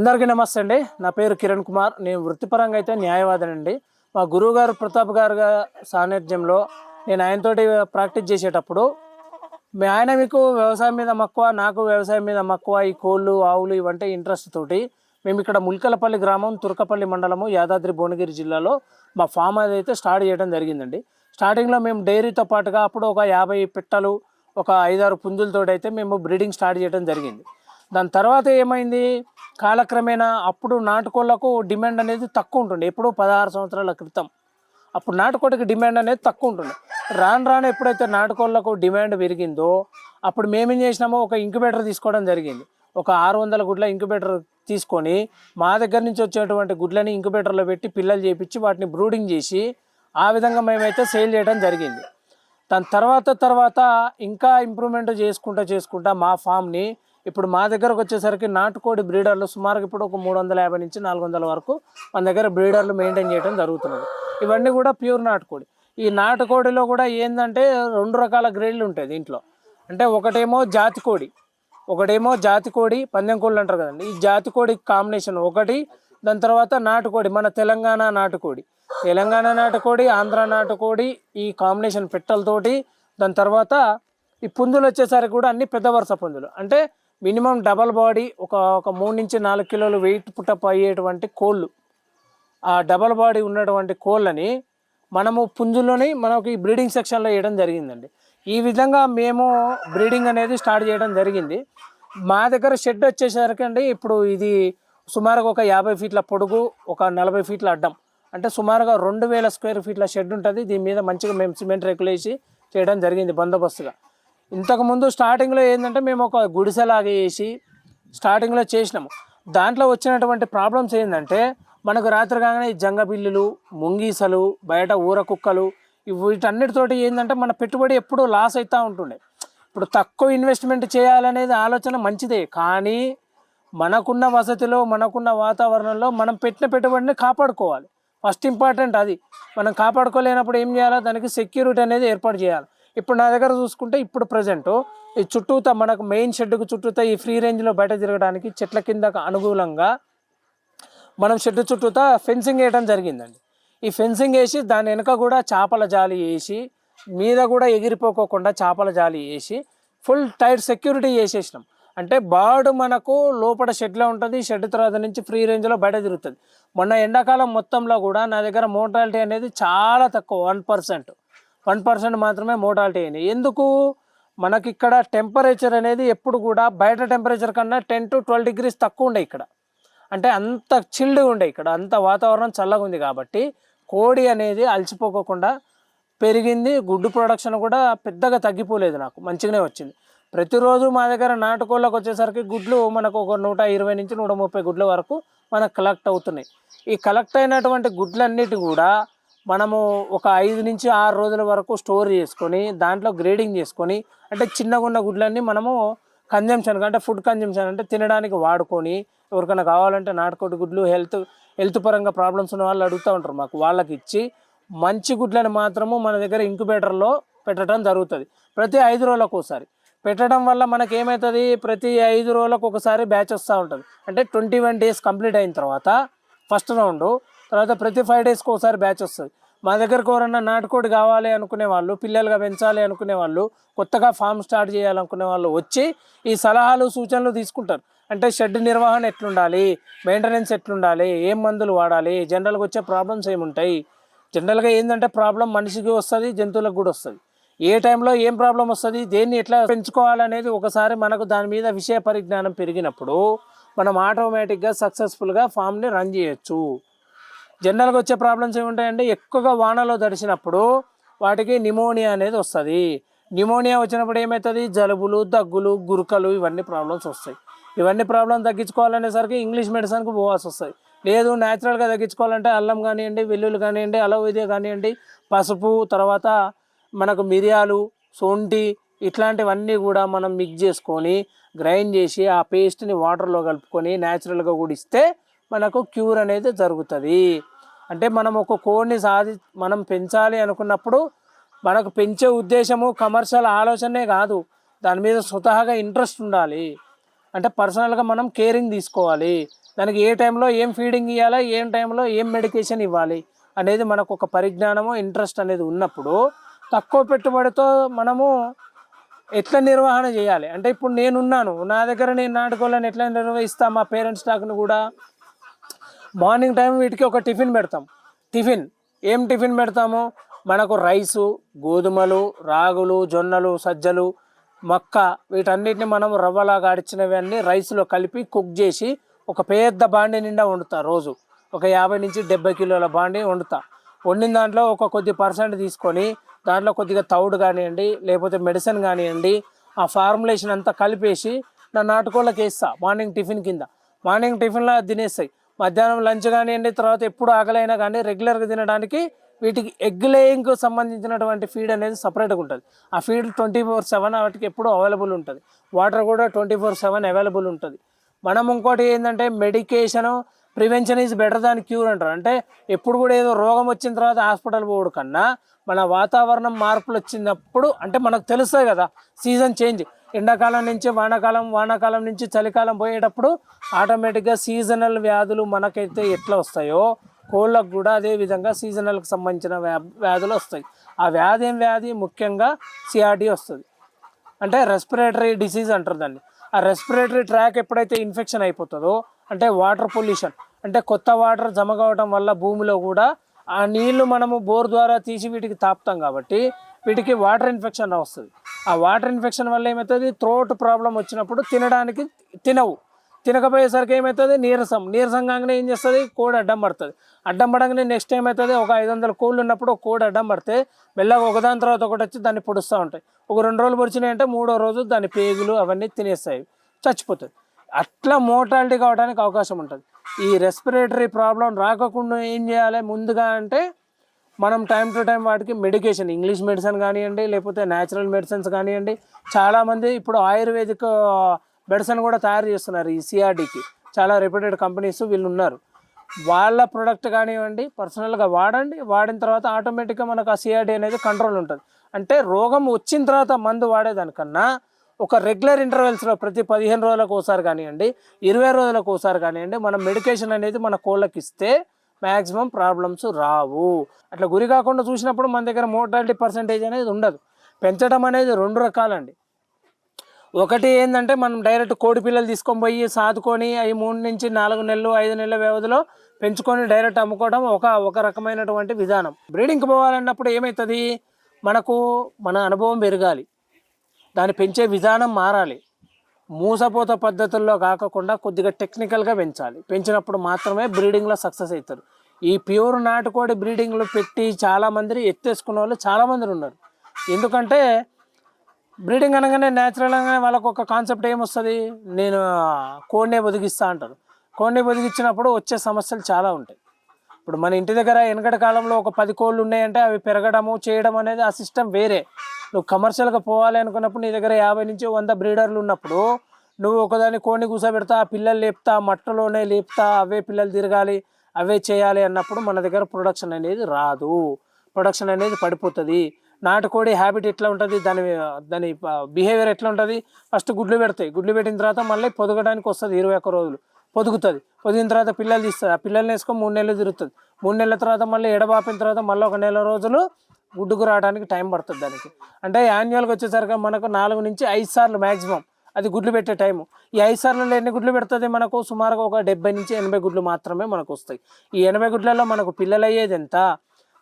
అందరికీ నమస్తే అండి. నా పేరు కిరణ్ కుమార్. నేను వృత్తిపరంగా అయితే న్యాయవాదిని అండి. మా గురువు గారు ప్రతాప్ గారు సాన్నిధ్యంలో నేను ఆయనతోటి ప్రాక్టీస్ చేసేటప్పుడు మీ ఆయన మీకు వ్యవసాయం మీద మక్కువ నాకు వ్యవసాయం మీద మక్కువ ఈ కోళ్ళు ఆవులు ఇవంటే ఇంట్రెస్ట్ తోటి మేము ఇక్కడ ముల్కలపల్లి గ్రామం తుర్కపల్లి మండలము యాదాద్రి భువనగిరి జిల్లాలో మా ఫామ్ అయితే స్టార్ట్ చేయడం జరిగిందండి. స్టార్టింగ్లో మేము డైరీతో పాటుగా అప్పుడు ఒక యాభై పిట్టలు ఒక ఐదారు పుంజులతో అయితే మేము బ్రీడింగ్ స్టార్ట్ చేయడం జరిగింది. దాని తర్వాత ఏమైంది? కాలక్రమేణా అప్పుడు నాటుకోళ్ళకు డిమాండ్ అనేది తక్కువ ఉంటుండే. ఎప్పుడో పదహారు సంవత్సరాల క్రితం. అప్పుడు నాటుకోడికి డిమాండ్ అనేది తక్కువ ఉంటుంది రాను రాను ఎప్పుడైతే నాటుకోళ్ళకు డిమాండ్ పెరిగిందో అప్పుడు మేమేం చేసినామో ఒక ఇంక్యుబేటర్ తీసుకోవడం జరిగింది. ఒక ఆరు వందల గుడ్ల ఇంక్యుబేటర్ తీసుకొని మా దగ్గర నుంచి వచ్చేటువంటి గుడ్లని ఇంక్యుబేటర్లో పెట్టి పిల్లలు చేపించి వాటిని బ్రూడింగ్ చేసి ఆ విధంగా మేమైతే సేల్ చేయడం జరిగింది. దాని తర్వాత తర్వాత ఇంకా ఇంప్రూవ్మెంట్ చేసుకుంటా చేసుకుంటా మా ఫామ్ని ఇప్పుడు మా దగ్గరకు వచ్చేసరికి నాటుకోడి బ్రీడర్లు సుమారుగా ఇప్పుడు ఒక మూడు వందల యాభై నుంచి నాలుగు వందల వరకు మన దగ్గర బ్రీడర్లు మెయింటైన్ చేయడం జరుగుతున్నది. ఇవన్నీ కూడా ప్యూర్ నాటుకోడి. ఈ నాటుకోడిలో కూడా ఏంటంటే రెండు రకాల గ్రేడ్లు ఉంటాయి దీంట్లో. అంటే ఒకటేమో జాతి కోడి ఒకటేమో జాతి కోడి పందెం కోళ్ళు అంటారు కదండి. ఈ జాతి కోడి కాంబినేషన్ ఒకటి దాని తర్వాత నాటుకోడి మన తెలంగాణ నాటుకోడి. తెలంగాణ నాటుకోడి ఆంధ్ర నాటుకోడి ఈ కాంబినేషన్ పెట్టలతోటి దాని తర్వాత ఈ పుందులు వచ్చేసరికి కూడా అన్ని పెద్ద వరుస పుందులు. అంటే మినిమం డబల్ బాడీ ఒక ఒక మూడు నుంచి నాలుగు కిలోలు వెయిట్ పుట్టప్ అయ్యేటువంటి కోళ్ళు. ఆ డబల్ బాడీ ఉన్నటువంటి కోళ్ళని మనము పుంజుల్లోనే మనకి బ్రీడింగ్ సెక్షన్లో వేయడం జరిగిందండి. ఈ విధంగా మేము బ్రీడింగ్ అనేది స్టార్ట్ చేయడం జరిగింది. మా దగ్గర షెడ్ వచ్చేసరికి అండి ఇప్పుడు ఇది సుమారుగా ఒక యాభై ఫీట్ల పొడుగు ఒక నలభై ఫీట్ల అడ్డం. అంటే సుమారుగా రెండు వేల స్క్వేర్ ఫీట్ల షెడ్ ఉంటుంది. దీని మీద మంచిగా మేము సిమెంట్ రేకులు వేసి చేయడం జరిగింది బందోబస్తుగా. ఇంతకుముందు స్టార్టింగ్లో ఏంటంటే మేము ఒక గుడిసెలాగా వేసి స్టార్టింగ్లో చేసినాము. దాంట్లో వచ్చినటువంటి ప్రాబ్లమ్స్ ఏంటంటే మనకు రాత్రి కాగానే ఈ జంగ బిల్లులు ముంగీసలు బయట ఊర కుక్కలు వీటన్నిటితోటి ఏంటంటే మన పెట్టుబడి ఎప్పుడూ లాస్ అవుతూ ఉంటుండే. ఇప్పుడు తక్కువ ఇన్వెస్ట్మెంట్ చేయాలనేది ఆలోచన మంచిదే కానీ మనకున్న వసతిలో మనకున్న వాతావరణంలో మనం పెట్టిన పెట్టుబడిని కాపాడుకోవాలి. ఫస్ట్ ఇంపార్టెంట్ అది. మనం కాపాడుకోలేనప్పుడు ఏం చేయాలి? దానికి సెక్యూరిటీ అనేది ఏర్పాటు చేయాలి. ఇప్పుడు నా దగ్గర చూసుకుంటే ఇప్పుడు ప్రజెంట్ ఈ చుట్టూతా మనకు మెయిన్ షెడ్కు చుట్టూతా ఈ ఫ్రీ రేంజ్లో బయట తిరగడానికి చెట్ల కిందకు అనుకూలంగా మనం షెడ్ చుట్టూతా ఫెన్సింగ్ వేయడం జరిగిందండి. ఈ ఫెన్సింగ్ వేసి దాని వెనుక కూడా చేపల జాలి వేసి మీద కూడా ఎగిరిపోకోకుండా చేపల జాలి వేసి ఫుల్ టైట్ సెక్యూరిటీ చేసేసినాం. అంటే బర్డ్ మనకు లోపల షెడ్లో ఉంటుంది షెడ్ తర్వాత నుంచి ఫ్రీ రేంజ్లో బయట తిరుగుతుంది. మొన్న ఎండాకాలం మొత్తంలో కూడా నా దగ్గర మోటాలిటీ అనేది చాలా తక్కువ వన్ పర్సెంట్ వన్ పర్సెంట్ మాత్రమే మోటాలిటీ అయింది. ఎందుకు? మనకి ఇక్కడ టెంపరేచర్ అనేది ఎప్పుడు కూడా బయట టెంపరేచర్ కన్నా టెన్ టు ట్వెల్వ్ డిగ్రీస్ తక్కువ ఉండే ఇక్కడ. అంటే అంత చిల్డ్గా ఉండే ఇక్కడ. అంత వాతావరణం చల్లగా ఉంది కాబట్టి కోడి అనేది అలసిపోకోకుండా పెరిగింది. గుడ్డు ప్రొడక్షన్ కూడా పెద్దగా తగ్గిపోలేదు నాకు. మంచిగానే వచ్చింది. ప్రతిరోజు మా దగ్గర నాటుకోళ్ళకు వచ్చేసరికి గుడ్లు మనకు ఒక నూట ఇరవై నుంచి నూట ముప్పై గుడ్ల వరకు మనకు కలెక్ట్ అవుతున్నాయి. ఈ కలెక్ట్ అయినటువంటి గుడ్లన్నిటి కూడా మనము ఒక ఐదు నుంచి ఆరు రోజుల వరకు స్టోర్ చేసుకొని దాంట్లో గ్రేడింగ్ చేసుకొని అంటే చిన్నగా ఉన్న గుడ్లన్నీ మనము కన్జంప్షన్ అంటే ఫుడ్ కన్జంప్షన్ అంటే తినడానికి వాడుకొని ఎవరికైనా కావాలంటే నాటుకోటి గుడ్లు హెల్త్ హెల్త్ పరంగా ప్రాబ్లమ్స్ ఉన్న వాళ్ళు అడుగుతూ ఉంటారు మాకు. వాళ్ళకి ఇచ్చి మంచి గుడ్లను మాత్రము మన దగ్గర ఇంక్యుబేటర్లో పెట్టడం జరుగుతుంది. ప్రతి ఐదు రోజులకు ఒకసారి. పెట్టడం వల్ల మనకి ఏమవుతుంది ప్రతి ఐదు రోజులకు ఒకసారి బ్యాచ్ వస్తూ ఉంటుంది. అంటే ట్వంటీ వన్ డేస్ కంప్లీట్ అయిన తర్వాత ఫస్ట్ రౌండ్ తర్వాత ప్రతి ఫైవ్ డేస్కి ఒకసారి బ్యాచ్ వస్తుంది. మా దగ్గరకు ఎవరన్నా నాటుకోడి కావాలి అనుకునే వాళ్ళు పిల్లలుగా పెంచాలి అనుకునే వాళ్ళు కొత్తగా ఫామ్ స్టార్ట్ చేయాలనుకునే వాళ్ళు వచ్చి ఈ సలహాలు సూచనలు తీసుకుంటారు. అంటే షెడ్ నిర్వహణ ఎట్లుండాలి? మెయింటెనెన్స్ ఎట్లుండాలి? ఏం మందులు వాడాలి? జనరల్గా వచ్చే ప్రాబ్లమ్స్ ఏముంటాయి? జనరల్గా ఏంటంటే ప్రాబ్లం మనిషికి వస్తుంది జంతువులకు కూడా వస్తుంది. ఏ టైంలో ఏం ప్రాబ్లం వస్తుంది? దేన్ని ఎట్లా పెంచుకోవాలనేది ఒకసారి మనకు దాని మీద విషయ పరిజ్ఞానం పెరిగినప్పుడు మనం ఆటోమేటిక్గా సక్సెస్ఫుల్గా ఫామ్ని రన్ చేయొచ్చు. జనరల్గా వచ్చే ప్రాబ్లమ్స్ ఏముంటాయంటే ఎక్కువగా వానలో తడిసినప్పుడు వాటికి నిమోనియా అనేది వస్తుంది. నిమోనియా వచ్చినప్పుడు ఏమవుతుంది జలుబులు దగ్గులు గురుకలు ఇవన్నీ ప్రాబ్లమ్స్ వస్తాయి. ఇవన్నీ ప్రాబ్లమ్స్ తగ్గించుకోవాలనేసరికి ఇంగ్లీష్ మెడిసిన్కి పోవాల్సి వస్తుంది. లేదు న్యాచురల్గా తగ్గించుకోవాలంటే అల్లం కానివ్వండి వెల్లుల్లి కానివ్వండి అలవేదియా కానివ్వండి పసుపు తర్వాత మనకు మిరియాలు సొంటి ఇట్లాంటివన్నీ కూడా మనం మిక్స్ చేసుకొని గ్రైండ్ చేసి ఆ పేస్ట్ని వాటర్లో కలుపుకొని న్యాచురల్గా కూడా ఇస్తే మనకు క్యూర్ అనేది జరుగుతుంది. అంటే మనం ఒక కోడిని సాధి మనం పెంచాలి అనుకున్నప్పుడు మనకు పెంచే ఉద్దేశము కమర్షియల్ ఆలోచనే కాదు. దాని మీద స్వతహాగా ఇంట్రెస్ట్ ఉండాలి. అంటే పర్సనల్గా మనం కేరింగ్ తీసుకోవాలి. దానికి ఏ టైంలో ఏం ఫీడింగ్ ఇవ్వాలి ఏం టైంలో ఏం మెడికేషన్ ఇవ్వాలి అనేది మనకు ఒక పరిజ్ఞానము ఇంట్రెస్ట్ అనేది ఉన్నప్పుడు తక్కువ పెట్టుబడితో మనము ఎట్లా నిర్వహణ చేయాలి? అంటే ఇప్పుడు నేనున్నాను. నా దగ్గర నేను నాటుకోవాలని ఎట్లా నిర్వహిస్తా? మా పేరెంట్స్ స్టాక్ను కూడా మార్నింగ్ టైం వీటికి ఒక టిఫిన్ పెడతాం. టిఫిన్. ఏం టిఫిన్ పెడతాము? మనకు రైసు గోధుమలు రాగులు జొన్నలు సజ్జలు మక్క వీటన్నిటిని మనం రవ్వలాగా అడిచినవన్నీ రైస్లో కలిపి కుక్ చేసి ఒక పెద్ద బాండి నిండా వండుతా రోజు. ఒక యాభై నుంచి డెబ్బై కిలోల బాండి వండుతా. వండిన దాంట్లో ఒక కొద్ది పర్సెంట్ తీసుకొని దాంట్లో కొద్దిగా తౌడు కానివ్వండి లేకపోతే మెడిసిన్ కానివ్వండి ఆ ఫార్ములేషన్ అంతా కలిపేసి నా నాటుకోళ్ళకి వేస్తా మార్నింగ్ టిఫిన్ కింద. మార్నింగ్ టిఫిన్లో తినేస్తాయి. మధ్యాహ్నం లంచ్ కానివ్వండి తర్వాత ఎప్పుడు ఆకలైనా కానీ రెగ్యులర్గా తినడానికి వీటికి ఎగ్ లేయింగ్కు సంబంధించినటువంటి ఫీడ్ అనేది సపరేట్గా ఉంటుంది. ఆ ఫీడ్ ట్వంటీ ఫోర్ సెవెన్ వాటికి ఎప్పుడు అవైలబుల్ ఉంటుంది. వాటర్ కూడా ట్వంటీ ఫోర్ సెవెన్ అవైలబుల్ ఉంటుంది. మనం ఇంకోటి ఏంటంటే medication prevention is better than cure అంటారు. అంటే ఎప్పుడు కూడా ఏదో రోగం వచ్చిన తర్వాత హాస్పిటల్ పోవడం కన్నా మన వాతావరణం మార్పులు వచ్చినప్పుడు అంటే మనకు తెలుస్తుంది కదా సీజన్ చేంజ్ ఎండాకాలం నుంచి వానాకాలం వానాకాలం నుంచి చలికాలం పోయేటప్పుడు ఆటోమేటిక్గా సీజనల్ వ్యాధులు మనకైతే ఎట్లా వస్తాయో కోళ్ళకు కూడా అదే విధంగా సీజనల్కి సంబంధించిన వ్యా వ్యాధులు వస్తాయి. ఆ వ్యాధి ఏం వ్యాధి? ముఖ్యంగా సిఆర్డి వస్తుంది. అంటే రెస్పిరేటరీ డిసీజ్ అంటారు దాన్ని. ఆ రెస్పిరేటరీ ట్రాక్ ఎప్పుడైతే ఇన్ఫెక్షన్ అయిపోతుందో అంటే వాటర్ పొల్యూషన్ అంటే కొత్త వాటర్ జమ కావడం వల్ల భూమిలో కూడా ఆ నీళ్ళు మనము బోర్ ద్వారా తీసి వీటికి తాపుతాం కాబట్టి వీటికి వాటర్ ఇన్ఫెక్షన్ వస్తుంది. ఆ వాటర్ ఇన్ఫెక్షన్ వల్ల ఏమవుతుంది త్రోట్ ప్రాబ్లం వచ్చినప్పుడు తినడానికి తినవు. తినకపోయేసరికి ఏమవుతుంది నీరసం. నీరసం కాగానే ఏం చేస్తుంది? కోడి అడ్డం పడుతుంది. అడ్డం పడగానే నెక్స్ట్ ఏమవుతుంది ఒక ఐదు వందల కోళ్ళు ఉన్నప్పుడు కోడి అడ్డం పడితే మెల్లగా ఒకదాని తర్వాత ఒకటి వచ్చి దాన్ని పొడుస్తూ ఉంటాయి. ఒక రెండు రోజులు పొడిచినాయంటే మూడో రోజు దాని పేగులు అవన్నీ తినేస్తాయి. చచ్చిపోతుంది. అట్లా మోర్టాలిటీ కావడానికి అవకాశం ఉంటుంది. ఈ రెస్పిరేటరీ ప్రాబ్లం రాకుండా ఏం చేయాలి? ముందుగా అంటే మనం టైం టు టైం వాటికి మెడికేషన్ ఇంగ్లీష్ మెడిసిన్ కానివ్వండి లేకపోతే న్యాచురల్ మెడిసిన్స్ కానివ్వండి చాలామంది ఇప్పుడు ఆయుర్వేదిక్ మెడిసిన్ కూడా తయారు చేస్తున్నారు ఈ సిఆర్డీకి చాలా రెప్యూటెడ్ కంపెనీస్ వీళ్ళు ఉన్నారు. వాళ్ళ ప్రొడక్ట్ కానివ్వండి పర్సనల్గా వాడండి వాడిన తర్వాత ఆటోమేటిక్గా మనకు ఆ సిఆర్డీ అనేది కంట్రోల్ ఉంటుంది. అంటే రోగం వచ్చిన తర్వాత మందు వాడేదానికన్నా ఒక రెగ్యులర్ ఇంటర్వెల్స్లో ప్రతి పదిహేను రోజులకు ఒకసారి కానివ్వండి ఇరవై రోజులకు ఒకసారి కానివ్వండి మనం మెడికేషన్ అనేది మన కోళ్ళకి ఇస్తే మ్యాక్సిమం ప్రాబ్లమ్స్ రావు. అట్లా గురి కాకుండా చూసినప్పుడు మన దగ్గర మోర్టాలిటీ పర్సంటేజ్ అనేది ఉండదు. పెంచడం అనేది రెండు రకాలండి. ఒకటి ఏంటంటే మనం డైరెక్ట్ కోడి పిల్లలు తీసుకొని పోయి సాదుకొని అవి మూడు నుంచి నాలుగు నెలలు ఐదు నెలల వ్యవధిలో పెంచుకొని డైరెక్ట్ అమ్ముకోవడం ఒక ఒక రకమైనటువంటి విధానం. బ్రీడింగ్కి పోవాలన్నప్పుడు ఏమవుతుంది మనకు మన అనుభవం పెరగాలి. దాన్ని పెంచే విధానం మారాలి. మూసపోత పద్ధతుల్లో కాకుండా కొద్దిగా టెక్నికల్గా పెంచాలి. పెంచినప్పుడు మాత్రమే బ్రీడింగ్లో సక్సెస్ అవుతారు. ఈ ప్యూర్ నాటుకోడి బ్రీడింగ్లో పెట్టి చాలామంది ఎత్తేసుకున్న వాళ్ళు చాలామంది ఉన్నారు. ఎందుకంటే బ్రీడింగ్ అనగానే న్యాచురల్గానే వాళ్ళకు ఒక కాన్సెప్ట్ ఏమొస్తుంది? నేను కోడినే బతికిస్తా అంటారు. కోడిని బతికిచ్చినప్పుడు వచ్చే సమస్యలు చాలా ఉంటాయి. ఇప్పుడు మన ఇంటి దగ్గర వెనకటి కాలంలో ఒక పది కోళ్ళు ఉన్నాయంటే అవి పెరగడము చేయడం అనేది ఆ సిస్టమ్ వేరే. నువ్వు కమర్షియల్గా పోవాలి అనుకున్నప్పుడు నీ దగ్గర యాభై నుంచి వంద బ్రీడర్లు ఉన్నప్పుడు నువ్వు ఒకదాన్ని కోడిని కూర్చోబెడతా ఆ పిల్లలు లేపుతా మట్టలోనే లేపుతా అవే పిల్లలు తిరగాలి అవే చేయాలి అన్నప్పుడు మన దగ్గర ప్రొడక్షన్ అనేది రాదు. ప్రొడక్షన్ అనేది పడిపోతుంది. నాటుకోడి హ్యాబిట్ ఎట్లా ఉంటుంది? దాని దాని బిహేవియర్ ఎట్లా ఉంటుంది? ఫస్ట్ గుడ్లు పెడతాయి. గుడ్లు పెట్టిన తర్వాత మళ్ళీ పొదగడానికి వస్తుంది ఇరవై ఒక్క రోజులు. పొదుగుతుంది. వదిన తర్వాత పిల్లలు తీస్తుంది. ఆ పిల్లల్ని వేసుకొని మూడు నెలలు తిరుగుతుంది. మూడు నెలల తర్వాత మళ్ళీ ఎడబాపిన తర్వాత మళ్ళీ ఒక నెల రోజులు గుడ్డుకు రావడానికి టైం పడుతుంది దానికి. అంటే యాన్యువల్గా వచ్చేసరికి మనకు నాలుగు నుంచి ఐదు సార్లు మ్యాక్సిమం అది గుడ్లు పెట్టే టైము. ఈ ఐదు సార్లలో ఎన్ని గుడ్లు పెడుతుంది మనకు? సుమారుగా ఒక డెబ్బై నుంచి ఎనభై గుడ్లు మాత్రమే మనకు వస్తాయి. ఈ ఎనభై గుడ్లలో మనకు పిల్లలు అయ్యేది ఎంత?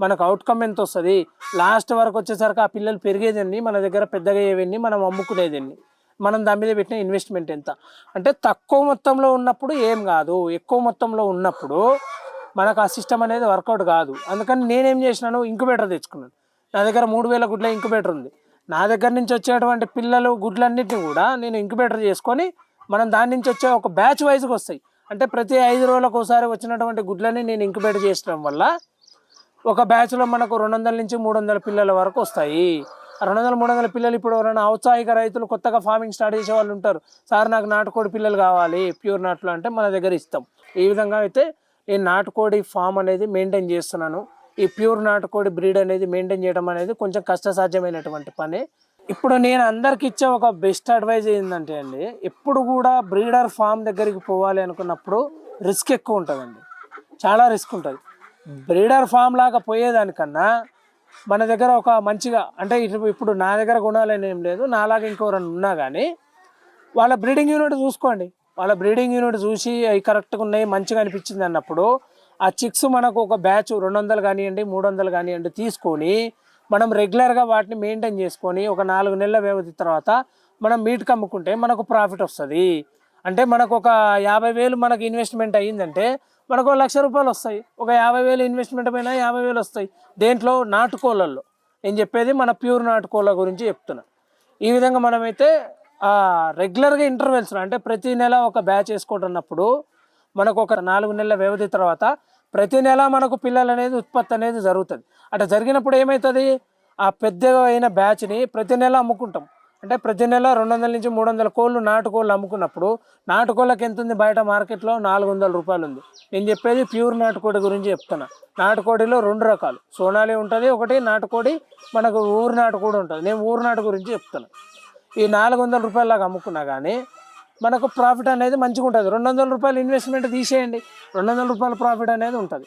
మనకు అవుట్కమ్ ఎంత వస్తుంది? లాస్ట్ వరకు వచ్చేసరికి ఆ పిల్లలు పెరిగేదన్ని మన దగ్గర పెద్దగా అయ్యేవన్నీ మనం అమ్ముకునేదాన్ని మనం దాని మీద పెట్టిన ఇన్వెస్ట్మెంట్ ఎంత? అంటే తక్కువ మొత్తంలో ఉన్నప్పుడు ఏం కాదు. ఎక్కువ మొత్తంలో ఉన్నప్పుడు మనకు ఆ సిస్టమ్ అనేది వర్కౌట్ కాదు. అందుకని నేనేం చేసినాను? ఇంక్యుబేటర్ తెచ్చుకున్నాను. నా దగ్గర మూడు వేల గుడ్ల ఇంక్యుబేటర్ ఉంది. నా దగ్గర నుంచి వచ్చేటువంటి పిల్లలు గుడ్లన్నిటిని కూడా నేను ఇంక్యుబేటర్ చేసుకొని మనం దాని నుంచి వచ్చే ఒక బ్యాచ్ వైజ్గా వస్తాయి. అంటే ప్రతి ఐదు రోజులకు ఒకసారి వచ్చినటువంటి గుడ్లని నేను ఇంక్యుబేటర్ చేసడం వల్ల ఒక బ్యాచ్లో మనకు రెండు వందల నుంచి మూడు వందల పిల్లల వరకు వస్తాయి. రెండు వందల మూడు వందల పిల్లలు ఇప్పుడు ఎవరైనా ఔత్సాహిక రైతులు కొత్తగా ఫార్మింగ్ స్టార్ట్ చేసే వాళ్ళు ఉంటారు. సార్ నాకు నాటుకోడి పిల్లలు కావాలి ప్యూర్ నాట్లు అంటే మన దగ్గర ఇస్తాం. ఈ విధంగా అయితే నేను నాటుకోడి ఫామ్ అనేది మెయింటైన్ చేస్తున్నాను. ఈ ప్యూర్ నాటుకోడి బ్రీడ్ అనేది మెయింటైన్ చేయడం అనేది కొంచెం కష్టసాధ్యమైనటువంటి పని. ఇప్పుడు నేను అందరికి ఇచ్చే ఒక బెస్ట్ అడ్వైజ్ ఏంటంటే అండి ఎప్పుడు కూడా బ్రీడర్ ఫామ్ దగ్గరికి పోవాలి అనుకున్నప్పుడు రిస్క్ ఎక్కువ ఉంటుందండి. చాలా రిస్క్ ఉంటుంది. బ్రీడర్ ఫామ్ లాగా పోయేదానికన్నా మన దగ్గర ఒక మంచిగా అంటే ఇటు- ఇప్పుడు నా దగ్గర గుణాలని ఏం లేదు నాలాగా ఇంకెవరైనా ఉన్నా కానీ వాళ్ళ బ్రీడింగ్ యూనిట్ చూసుకోండి. వాళ్ళ బ్రీడింగ్ యూనిట్ చూసి అవి కరెక్ట్గా ఉన్నాయి మంచిగా అనిపించింది అన్నప్పుడు ఆ చిక్స్ మనకు ఒక బ్యాచ్ రెండు వందలు కానివ్వండి మూడు వందలు కానివ్వండి తీసుకొని మనం రెగ్యులర్గా వాటిని మెయింటైన్ చేసుకొని ఒక నాలుగు నెలల వ్యవధి తర్వాత మనం మీట్కి అమ్ముకుంటే మనకు ప్రాఫిట్ వస్తుంది. అంటే మనకు ఒక యాభై వేలు మనకు ఇన్వెస్ట్మెంట్ అయ్యిందంటే మనకు ఒక లక్ష రూపాయలు వస్తాయి. ఒక యాభై వేలు ఇన్వెస్ట్మెంట్ పైన యాభై వేలు వస్తాయి. దేంట్లో నాటుకోళ్ళల్లో నేను చెప్పేది మన ప్యూర్ నాటుకోళ్ళ గురించి చెప్తున్నా. ఈ విధంగా మనమైతే రెగ్యులర్గా ఇంటర్వెల్స్ అంటే ప్రతి నెల ఒక బ్యాచ్ వేసుకుంటున్నప్పుడు మనకు ఒక నాలుగు నెలల వ్యవధి తర్వాత ప్రతి నెల మనకు పిల్లలు అనేది ఉత్పత్తి అనేది జరుగుతుంది. అట్లా జరిగినప్పుడు ఏమవుతుంది ఆ పెద్దగా అయిన బ్యాచ్ని ప్రతి నెల అమ్ముకుంటాం. అంటే ప్రతి నెల రెండు వందల నుంచి మూడు వందల కోళ్ళు నాటుకోళ్ళు అమ్ముకున్నప్పుడు నాటుకోళ్ళకి ఎంత ఉంది బయట మార్కెట్లో నాలుగు వందల రూపాయలు ఉంది నేను చెప్పేది ప్యూర్ నాటుకోడి గురించి చెప్తున్నా. నాటుకోడిలో రెండు రకాలు. సోనాలి ఉంటుంది ఒకటి నాటుకోడి మనకు ఊరు నాటుకోడి ఉంటుంది. నేను ఊరు నాటు గురించి చెప్తున్నా. ఈ నాలుగు వందల రూపాయలలాగా అమ్ముకున్నా కానీ మనకు ప్రాఫిట్ అనేది మంచిగా ఉంటుంది రెండు వందల రూపాయలు ఇన్వెస్ట్మెంట్ తీసేయండి. రెండు వందల రూపాయల ప్రాఫిట్ అనేది ఉంటుంది.